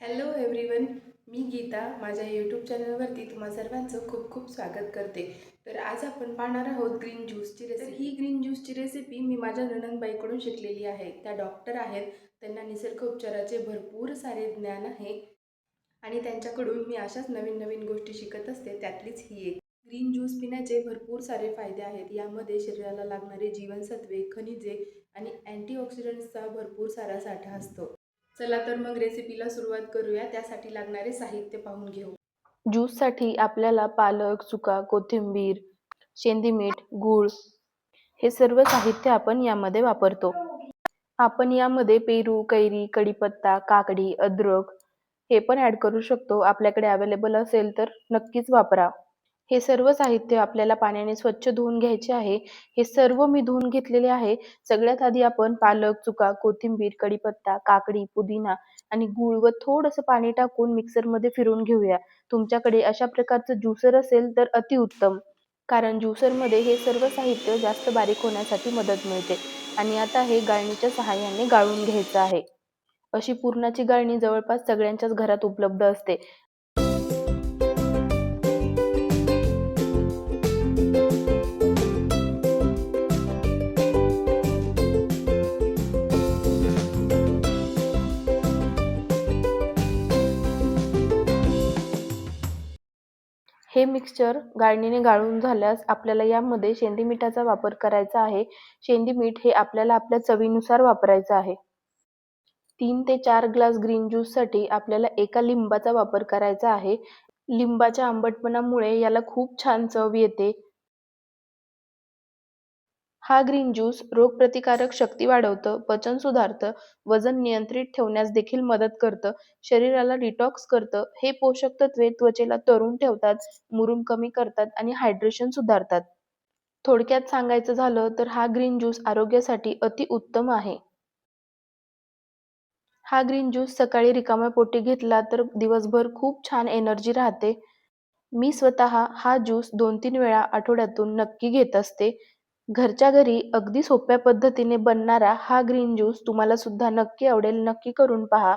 Hello everyone मी गीता. माझ्या YouTube चॅनलवरती तुम्हा सर्वांचं खूप खूप स्वागत करते. तर आज आपण पाहणार आहोत ग्रीन ज्यूसची रेसिपी ही ग्रीन ज्यूसची रेसिपी मी माझ्या नणंदबाईकडून शिकलेली आहे. त्या डॉक्टर आहेत. त्यांना निसर्ग उपचाराचे भरपूर सारे ज्ञान आहे. आणि त्यांच्याकडून मी अशाच नवीन नवीन गोष्टी शिकत असते त्यातलीच ही एक. ग्रीन ज्यूस पिण्याचे भरपूर सारे फायदे आहेत. यामध्ये शरीराला लागणारे जीवनसत्वे खनिजे आणि अँटीऑक्सिडंट्सचा भरपूर सारा साठा असतो. चला तर मग रेसिपीला सुरुवात करूया. त्यासाठी लागणारे साहित्य पाहून घेऊ. ज्यूससाठी आपल्याला पालक चुका कोथिंबीर शेंदी मीठ गूळ हे सर्व साहित्य आपण यामध्ये वापरतो. आपण यामध्ये पेरू कैरी कढीपत्ता काकडी अद्रक हे पण ॲड करू शकतो. आपल्याकडे अवेलेबल असेल तर नक्कीच वापरा. हे सर्व साहित्य आपल्याला पाण्याने स्वच्छ धुवून घ्यायचे आहे. हे सर्व मी धुवून घेतलेले आहे. सगळ्यात आधी आपण पालक चुका कोथिंबीर कढीपत्ता काकडी पुदिना आणि गुळ व थोडंसं पाणी टाकून मिक्सरमध्ये फिरून घेऊया. तुमच्याकडे अशा प्रकारचं ज्युसर असेल तर अतिउत्तम कारण ज्युसरमध्ये हे सर्व साहित्य जास्त बारीक होण्यासाठी मदत मिळते आणि आता हे गाळणीच्या सहाय्याने गाळून घ्यायचं आहे. अशी पुरणाची गाळणी जवळपास सगळ्यांच्याच घरात उपलब्ध असते. हे मिक्सचर गाळणीने गाळून झाल्यास आपल्याला यामध्ये शेंदी मिठाचा वापर करायचा आहे. शेंदी मीठ हे आपल्याला आपल्या चवीनुसार वापरायचं आहे. तीन ते चार ग्लास ग्रीन ज्यूससाठी आपल्याला एका लिंबाचा वापर करायचा आहे. लिंबाच्या आंबटपणामुळे याला खूप छान चव येते. हा ग्रीन ज्यूस रोगप्रतिकारक शक्ती वाढवतं पचन सुधारतं वजन नियंत्रित ठेवण्यास देखील मदत करतं शरीराला डिटॉक्स करतं. हे पोषक तत्वे त्वचेला तरुण ठेवतात मुरूम कमी करतात आणि हायड्रेशन सुधारतात. थोडक्यात सांगायचं झालं तर हा ग्रीन ज्यूस आरोग्यासाठी अति उत्तम आहे. हा ग्रीन ज्यूस सकाळी रिकाम्या पोटी घेतला तर दिवसभर खूप छान एनर्जी राहते. मी स्वतः हा ज्यूस दोन तीन वेळा आठवड्यातून नक्की घेत असते. घरच्या घरी अगदी सोप्या पद्धतीने बनणारा हा ग्रीन ज्यूस तुम्हाला सुद्धा नक्की आवडेल. नक्की करून पहा.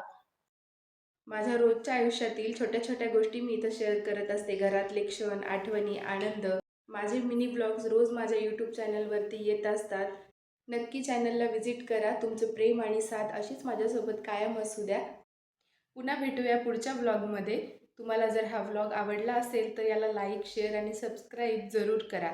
माझ्या रोजच्या आयुष्यातील छोट्या छोट्या गोष्टी मी इथं शेअर करत असते. घरातले क्षण आठवणी आनंद माझे मिनी ब्लॉग्स रोज माझ्या यूट्यूब चॅनलवरती येत असतात. नक्की चॅनलला व्हिजिट करा. तुमचं प्रेम आणि साथ अशीच माझ्यासोबत कायम असू द्या. पुन्हा भेटूया पुढच्या ब्लॉगमध्ये तुम्हाला जर हा व्लॉग आवडला असेल तर याला लाईक शेअर आणि सबस्क्राईब जरूर करा.